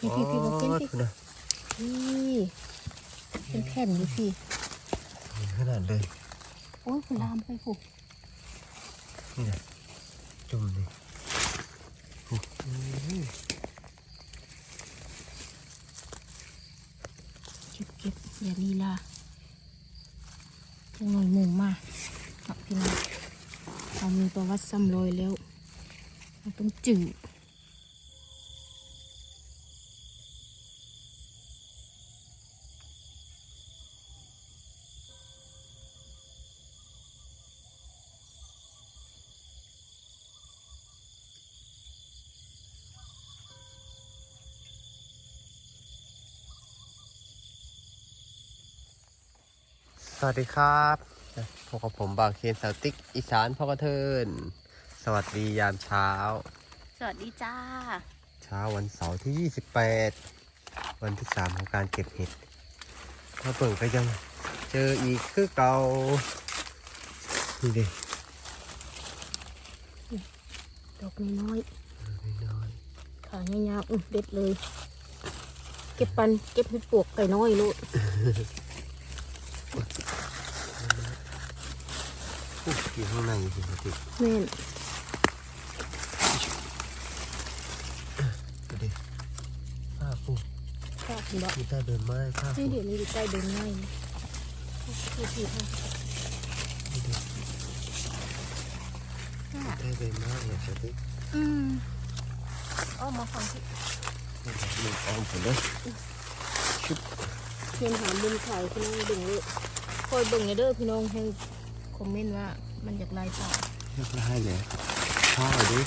พี่พี่พี่บอกเก้นอ๋อพี่คุณนะนี่เป็นแผ่นอยู่พี่ขนาดเลยโอ้ยคุณลามไปผูกนี่นะจุ่มดิโอ้ยเก็บเก็บอย่าลีลาจังหน่อยหมูมาเอาพี่น้องเรามีประวัติซ้ำรอยแล้วเราต้องจืด สวัสดีครับพบกับผมบางเคนสาวติ๊กอีสานพ่อกระเทิน สวัสดียามเช้า สวัสดีจ้า เช้าวันเสาร์ที่ 28 วันที่ 3 ของการเก็บเห็ดถ้าเปิ่งก็ยังเจออีกคือเก่านี่ดิดอกน้อยน้อยๆขายาวๆอื้อเด็ดเลย เก็บปันเก็บให้ปวกไก่น้อยลูก ๆ อุ๊ยอยู่ข้างในสิสาวติ๊กแม่นดูดิผ้าปูข้าคุณบอกมีใต้เดินไม้ผ้านี่ปูเดี๋ยวมันอยู่ใต้เดินง่ายนะพี่พี่ค่ะนี่ดิใต้เดินไม้เนี่ยสาวติ๊กอืมเอามาฟังที่หนึ่งออมผมเลยชุบเพียนหามุมถ่ายพี่น้องเบิ่งเลยคอยเบิ่งให้เด้อพี่น้องให้คอมเมนต์ว่า มันอยากลายต่อเรียบร้อยเลยข้าวดิ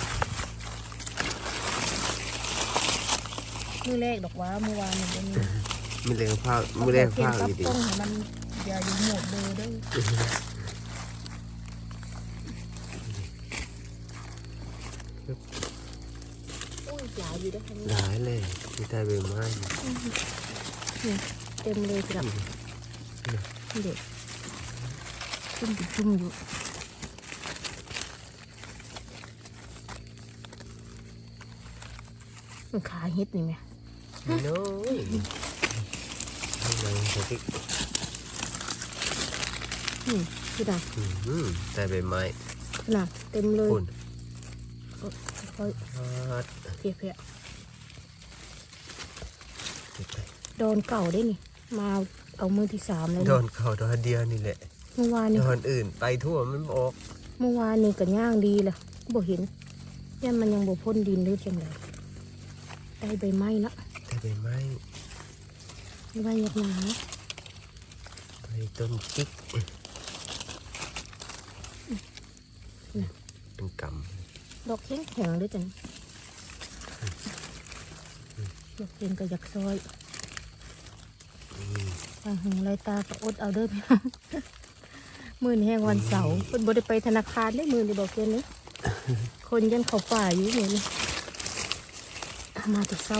มือแรกดอกว่าเมื่อวานนี่วันนี้มือแรงข้าวมือแรงข้าวกับอีกดิต้องให้มันอย่าอยู่หมดเบอร์เด้อโอ้ยหลายอยู่เด้อค่ะนี่หลายเลยมีใต้ใบไม้อยู่นี่เต็มเลยครับเด็กชุ่มอยู่ชุ่มอยู่มัน ขาเฮ็ดนี่ไหมน้อยข้างในสติ๊กอืมคือดังอื้อหือใต้ใบไม้ขนาดเต็มเลยคุณค่อยดเพียเพียโดนเก่าได้นี่ มาเอามือที่สามแล้วโดนเข่าโดนเดียวนี่แหละเมื่อวานนี่นอื่นไปทั่วมันบออก เมื่อวานนี่ก็ย่างดีล่ะบ่เห็นย่ามันยังบ่พ่นดินหรือจังได ได้ใบไม้ละใต้ใบไม้ใบหยักหนาใบต้นจิกเป็นกดอกแข็งแข็งด้วยจังดอกเข็งก็อยากซอยำนี่ทางหงไรตาก็อดเอาเด้อพี่น้องมื้อนี้แห่งวันเสาร์เพิ่นบ่ได้ไปธนาคารได้มื้อนี้บอกเพิ่นนี่คนยันเข้าป่าอยู่มื้อนี้ มาแต่เช้า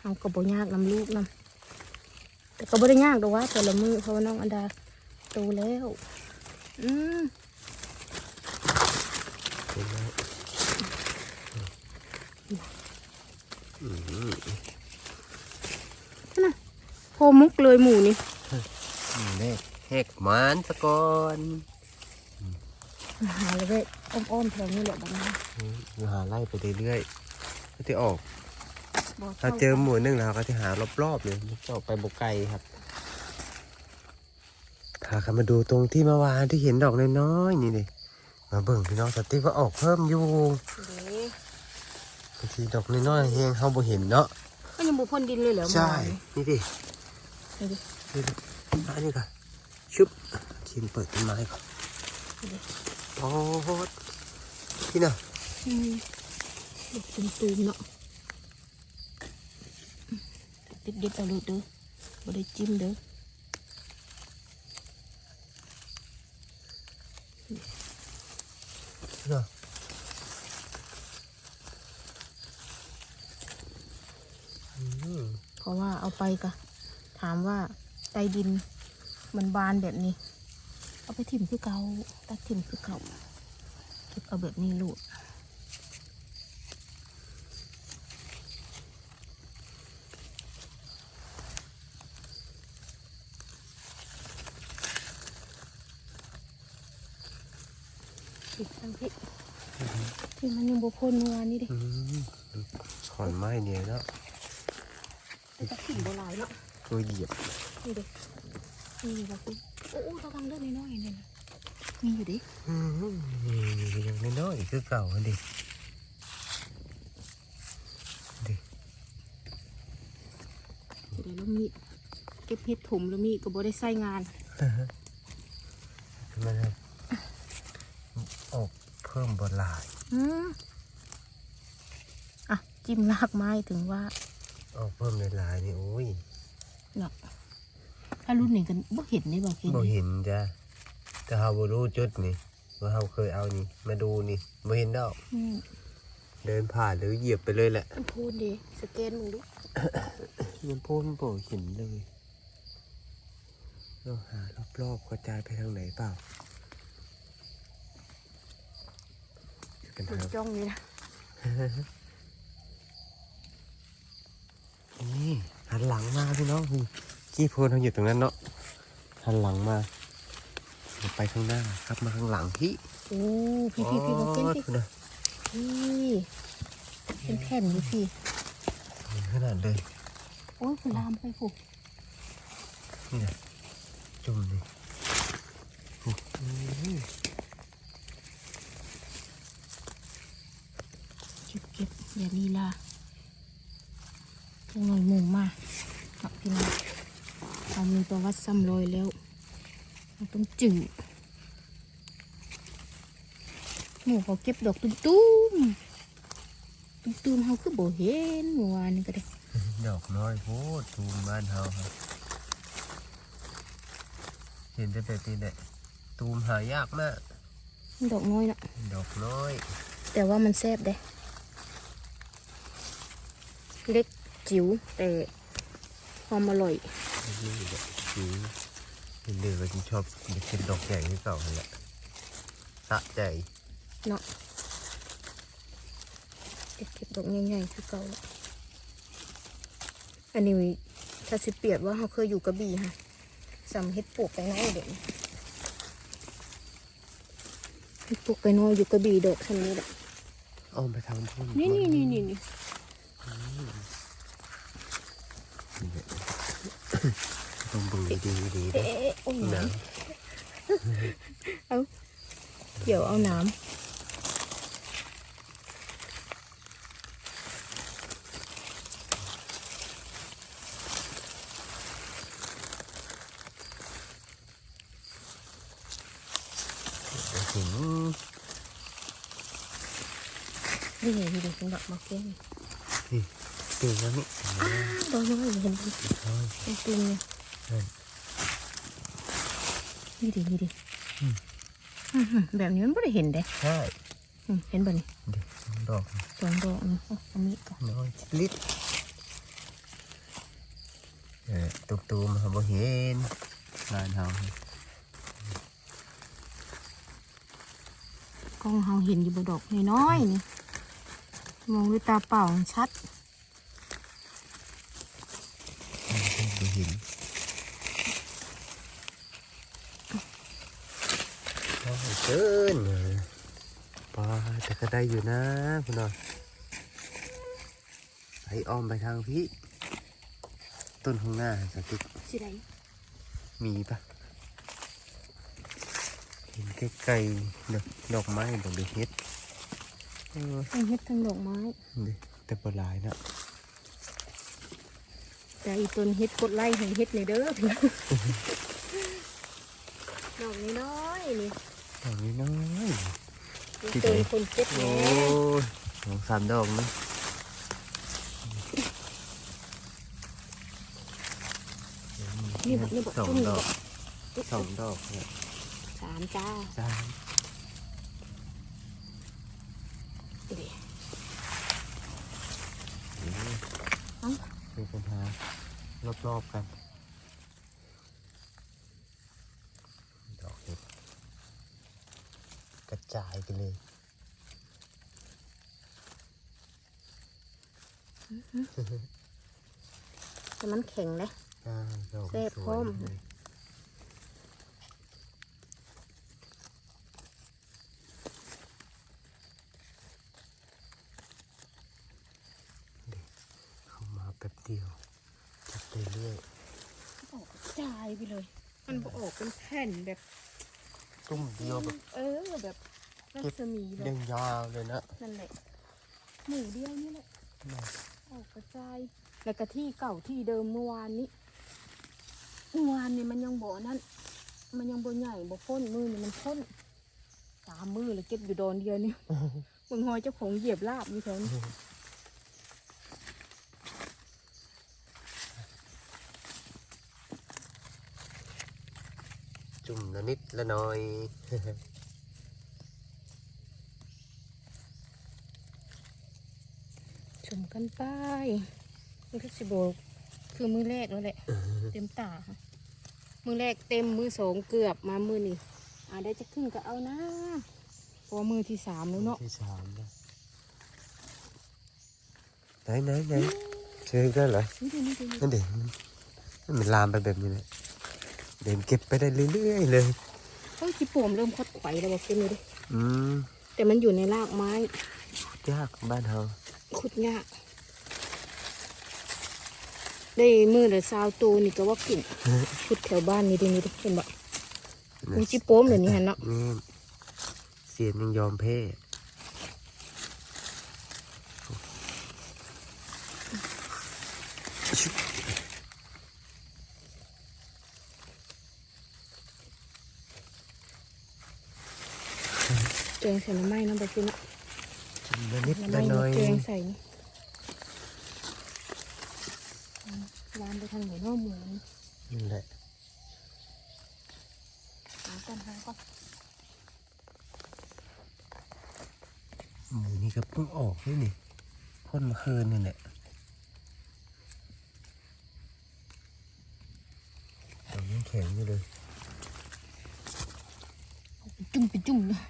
เอาก็บ่ยากนำลูกนำแต่ก็บ่ได้ยากดอกว่าแต่ละมือเพราะว่าน้องอันดาโตแล้ว อืมเป็นไม้อืมโพมุกเลยหมูนี่นี่แรกแหกมันสะกอนหาเลยอ้อมๆแถวนี้แหละบ้านหาไล่ไปเรื่อยๆ ก็จะออกบ่ถ้าเจอหมู่หนึงแล้วก็จะหารอบๆเลยจะออกไปบกไกลครับพากันมาดูตรงที่เมื่อวานที่เห็นดอกน้อยๆนี่เลยมาเบิ่งพี่น้องสติ๊กว่าออกเพิ่มอยู่เด้บางทีดอกน้อยๆเฮงเขาบ่เห็นเนาะก็ยังบ่พ่นดินเลยเหรอใช่เมื่อวานนี่ดินี่ดินี่ดิอันนี้ก่อนชุบชินเปิดต้นไม้ก่อนนี่ดิโอ้โหที่น่ะ อืมดอกตูมๆเนาะติดเด็ดเอาเลยเด้อบ่ได้จิ้มเด้อที่น่ะอืมเพราะว่าเอาไปกะถามว่าใต้ดินมันบานแบบนี้ เอาไปถิ่มคือเก่าตัดถิ่มคือเก่าเก็บเอาแบบนี้ลูก พี่ทั้งพี่ที่มันยังบโคนนัวนี่ดิอืมดูขอนไม้เนี่ยเนาะแต่ก็ขิงโบราณเนาะตัวเหยียบนี่ดินี่บอกคุณโอ้โอ้ระวังเรื่องน้อยๆเนี่ยนะมีอยู่ดิอืมนี่ยังไม่น้อยคือเก่าอันดิดิจะได้แล้วมีเก็บเห็ดถมแล้วมีก็บ่ได้ใส่งานมันครับ ออกเพิ่มบหลายอืมอะจิ้มลากไม้ถึงว่าออกเพิ่มหลายๆนี่โอ้ยเนาะถ้ารุ่นนี้กันบ่เห็นได้บอกเห็นบ่เห็นจ้ะแต่เฮาบ่รู้จุดนี่ว่าเฮาเคยเอานี่ มาดูนี่บ่เห็นดอกอืมเดินผ่านหรือเหยียบไปเลยแหละมันพูดดิสแกนมึงดูมันพูดมันบ่เห็นเลยเราหารอบๆกระจายไปทางไหนเปล่า กันถึงหาจ้องนี่นะนี่หันหลังมาพี่น้องนี่ขี้โพนเขาอยู่ตรงนั้นเนาะหันหลังมาเดี๋ยวไปข้างหน้าครับมาข้างหลังพี่โอ้พี่พี่พี่บอกเห็นพี่โอ้ยนะพี่เป็นแผ่นอยู่พี่เห็นขนาดเลยโอ้ยคุณลามไปผูกนี่นะจุ่มดิโอ้ย เก็บเก็บ อย่าลีลาจังหน่อยหมูมาครับพี่น้องเรามีประวัติซ้ำรอยแล้วเราต้องจืดหมูเขาเก็บดอกตุ้มตุ้มตุ้มตุ้มๆเขาคือโบเห็นเมื่อวานนี่ก็ได้ดอกน้อยโพดตูมบ้านเฮาครับเห็นแต่แบบนี้แหละตูมหายากมาก ดอกน้อยนะดอกน้อย แต่ว่ามันแซ่บเด้ เล็กจิ๋วแต่ความอร่อยนี่แหละสีเห็นเด็กก็จะชอบกเป็นดอกใหญ่ที่เก่าหั่นแหละสะใจเนาะเก็บเก็บดอกใหญ่ๆคือเก่าแล้วอันนี้ถ้าสิเปรียบว่าเขาเคยอยู่กระบี่ค่ะสำเฮ็ดปลูกไปน้อยเด็กเฮ็ดปลูกไปน้อยอยู่กระบี่ดอกชั้นนี้แหละอ้อมไปทางพุ่นนี่นี่นี่นี่นี่แหละ ต้องเบึงดีๆดีๆเอ๊นะะเอ๊ะโอ้ยหนัง น้อกมะเขือนี่นี่ตื่นแล้วน้อยเห็นไหมโอ้ยเป็นตุ่มเนี่ยนี่ดินี่ดิแบบนี้มันไม่ได้เห็นเด้ใช่เห็นบ่นี่เด็กดอกสองดอกนี่อาเอามีดก่อนน้อยลิดเออตุกตูมาบ่เห็นบ้านเฮากล้องเฮาเห็นอยู่บนดอกน้อยๆนี่มองด้วยตาเปล่าชัด บ่เห็นโอ้ยเกิ นปลาแต่ก็ได้อยู่นะคุณน้อยไปอ้อมไปทางพี่ ต้นข้างหน้าสติ๊กสิไดมีปะเห็นไกลๆดอกดอกไม้ดอกเห็ดเออทั้งเฮ็ดทั้งดอกไม้นี่แต่ปลายนะแต่อีต้นเฮ็ดกดไล่ให้เฮ็ดในเด้อพี่น้องดอกน้อยๆนี่ ดอกนี้น้อยที่ไหนเติมคนเจ็บโอ้ยสองสามดอกนะนี่บอกนี่บอกสองดอกสองดอกเนี่ยสามจ้าสามดี๋ยวเอ้ามีปัญหารอบๆกัน แต่มันแข็งเลยเซ่พร้อมเข้ามาแป๊บเดียว จับไปเรื่อยออกจายไปเลย มันออกเป็นแผ่นแบบตุ้มเดียวแบบ เออแบบรัศมีเลยงยาวเลยนะ นั่นแหละหมูเดียวนี่แหละออกกระจาย แล้วก็ที่เก่าที่เดิมเมื่อวานนี้เมื่อวานนี่มันยังบ่นั่นมันยังบ่ใหญ่บ่พ้นมือนี่มันพ้นสามมือเลยเก็บอยู่ดอนเดียวนี่มึงหอยเจ้าของเหยียบลาบอยู่แถวนี้จุ่มละนิดละหน่อยชมกันไป มันก็สิโบคือมือแรกแล้วแหละเต็มตาค่ะมือแรกเต็มมือสองเกือบมามือนี่อ่าได้จะครึ่งก็เอานะเพอมือที่สามแล้วเนาะที่สามนะไหนไหนไหนเจอได้เหรอนี่ดูนี่ดูนี่นั่นเด็กมันมันลามไปแบบนี้แหละเดินเก็บไปได้เรื่อยๆเลยเฮ้ยจีโป่มเริ่มคดไขวแล้วบอกกินเลยดิอืมแต่มันอยู่ในรากไม้ยากบ้านเฮาขุดยาก ได้มือละซาวตูนี่ก็ว่ากิ่งขุดแถวบ้านนี่ดินี่ดิเห็นบ่มีจีโป้มเดี๋ยวนี้ฮะเนาะนี่เสียนยังยอมแพ้ชุบแกงใส่น้ำไม้น้ำบอกกินเนาะจุ่มละนิดน้ำละไม้หน่อยแกงใส่นี่ อืมวานไปทางไหนเนาะหมูนี่นั่นแหละหากันหาก่อนหมูนี่ก็เพิ่งออกนี่นี่พ่นเมื่อคืนนี่แหละดอกยังแข็งอยู่เลยไปจุ่มไปจุ่มเลย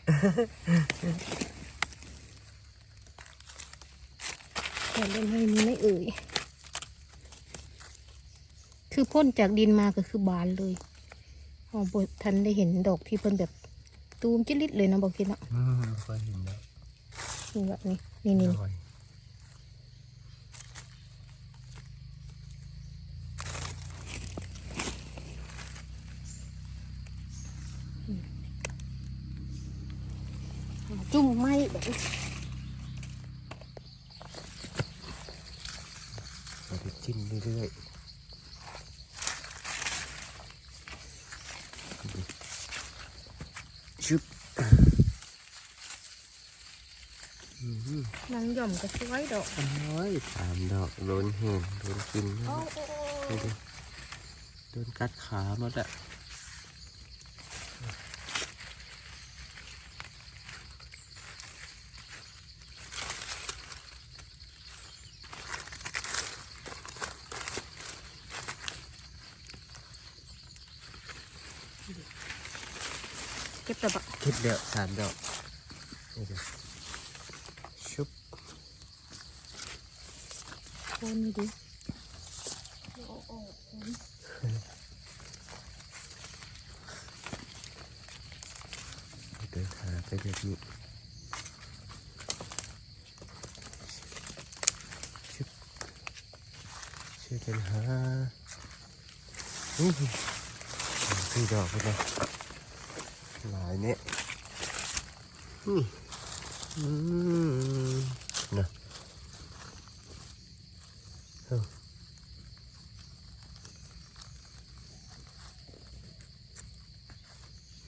แค่เล่นให้มีไม่เอ่ย คือพ่นจากดินมาก็คือบานเลยอ๋อบททันได้เห็นดอกที่เพิ่นแบบตูมจิลิดเลยนะบอกกินอะอืมเคยเห็นแล้วนี่แบบนี้นี่นี่อร่อยจุ่มไม้แบบนี้เราไปจิ้มเรื่อยๆชุบอืม นางหย่อมก็สวยดอกโอ้ยสามดอกโดนเห็นโดนกินโอ้นะโอ้ดูดิโดนกัดขาหมดอะเก็บแต่บะคิดเดียวสามดอกนี่ดิชุบ โคนดิโอ้โอ้โอ้เดินหาไปแบบนี้ชุบช่วยกันหาอู้หูสี่ดอกไปเลยหลายเนี่ยนี่อืมเอ้า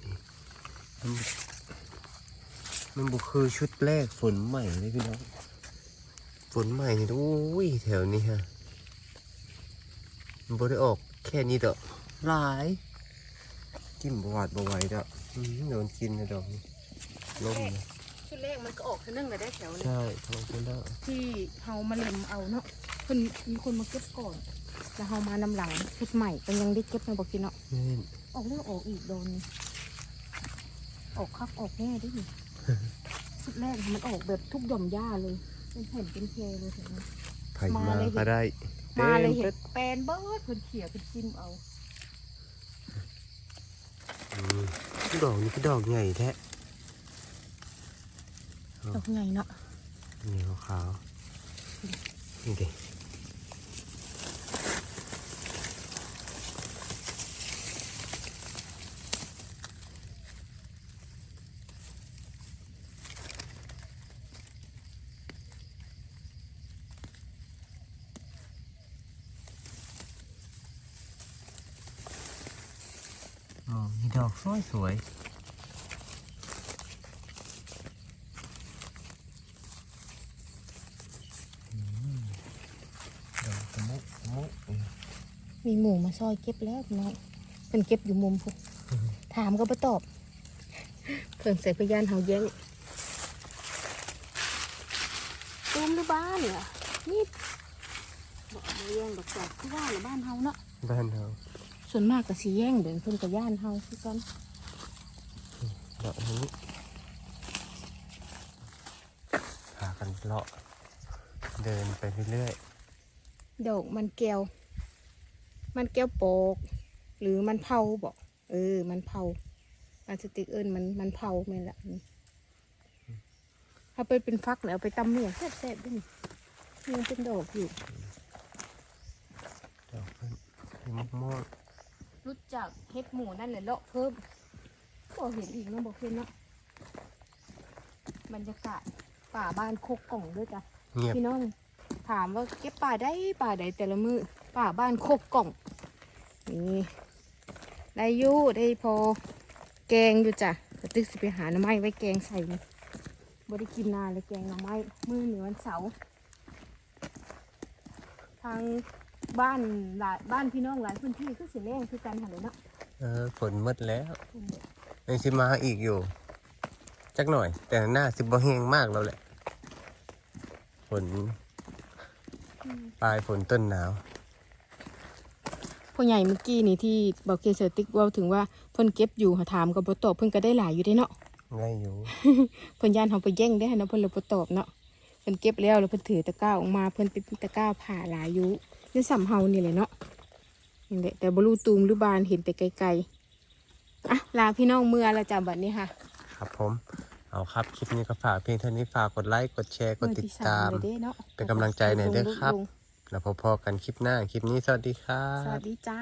นี่มันมันบุ คือชุดแรกฝนใหม่เลยพี่น้อง ฝนใหม่นี่โอ้ยแถวนี้ฮะมันบ่ได้ออกแค่นี้ดอกหลายจิ้มบหวาดบไหวดอกอืมโดนกินนะดอกนี่ล้มนะชุดแรกมันก็ออกเท่านึงเลยได้แถวนี้ใช่ทองกันแล้วที่เฮามาเล็มเอาเนาะเพิ่นมีคนมาเก็บก่อน แล้วเฮามานำหลังชุดใหม่เป็นยังได้เก็บในบอกกินเนาะแม่นออกเรื่องออกอีกโดน ออกคักออกแน่ดิ ชุดแรกมันออกแบบทุกหย่อมหญ้าเลย เป็นแผ่นเป็นแพรเลยเห็นไหม ไผ่มามาเลยเห็นก็ได้มาเลยต็เห็มนแปลนเบิดเพิ่นเขี่ยเพิ่นจิ้มเอาอืมดอกนี้ก็ดอกใหญ่แท้ดอกไงเนาะนี่ขาวๆนี่ดิ วยสวยอืมดอกตะมุตะมุอืมมีหมูมาซอยเก็บแล้วพี่น้องเพิ่นเก็บอยู่มุมพุ่นถามก็บ่ตอบ เพิ่นใส่พยานเฮาแย้งตูมหรือบ้านเหรอนี่บอกมาแย่งดอกจอกคือว่าหรือบ้านเฮาเนาะบ้านเรา ส่วนมากก็สิแย่งเดินเพิ่นกับย่านเฮาคือกันดอกนี้พากันเลาะเดินไปเรื่อยดอกมันแก้ว มันแก้วโปก หรือมันเผาบอกเออ มันเผาอันสติกเอิญมันมันเผาแม่นละนี่ถ้าไปเป็นฟักแล้วเอาไปตำเมี่ยงแซ่บๆด้วยนี่ยังเป็นดอกอยู่ๆดอกเพิ่นมีมะม่วง รู้จักเฮ็ดหมูนั่นแหละเลาะเพิ่มก็เห็นอีกเนาะบอกเห็นเนาะบรรยากาศป่าบ้านโคกกล่องด้วยจ้ะเงียบพี่น้องถามว่าเก็บป่าได้ป่าใดแต่ละมือป่าบ้านโคกกล่องนี่ได้อยูได้พอแกงอยู่จ้ะแต่ตึกสิไปหาหน่อไม้ไว้แกงใส่นี่บได้กินนานเลยแกงหน่อไม้ มือหนึ่งวันเสาร์ทาง บ้านหลายบ้านพี่น้องหลายพื้นที่ก็สิแรงคือกันหันเลยเนาะเออฝนมืดแล้วยังสิมาอีกอยู่ จักหน่อย แต่หน้าสิบ่แห้งมากแล้วแหละฝนปลายฝนต้นหนาวพ่อใหญ่เมื่อกี้นี่ที่บอกเกษตรติ๊กเว่าถึงว่าเพิ่นเก็บอยู่หาถามกับบตอบเพิ่นก็ได้หลายอยู่ได้เนาะง่ายอยู่เพิ่นย่านเขาไปแย่งได้เนาะเพิ่นเลยบ่ตอบเนาะเพิ่นเก็บแล้วแล้วเพิ่นถือตะกร้าออกมาเพิ่นเป็นตะกร้าผ่าหลายอยู่ นี่สำเฮานี่แหละเนาะนี่แหละแต่บ่รู้ตูมหรือบานเห็นแต่ไกลๆอะลาพี่น้องเมื่อและจ้ะบัดนี้ค่ะ ครับผม เอาครับ คลิปนี้ก็ฝากเพียงเท่านี้ฝากกดไลค์กดแชร์กดติดตามมื้อที่สเลยเด้เนาะเป็นกำลังใจหน่อยเด้อครับลงแล้วพบกันคลิปหน้าคลิปนี้สวัสดีครัๆสวับสดีจ้า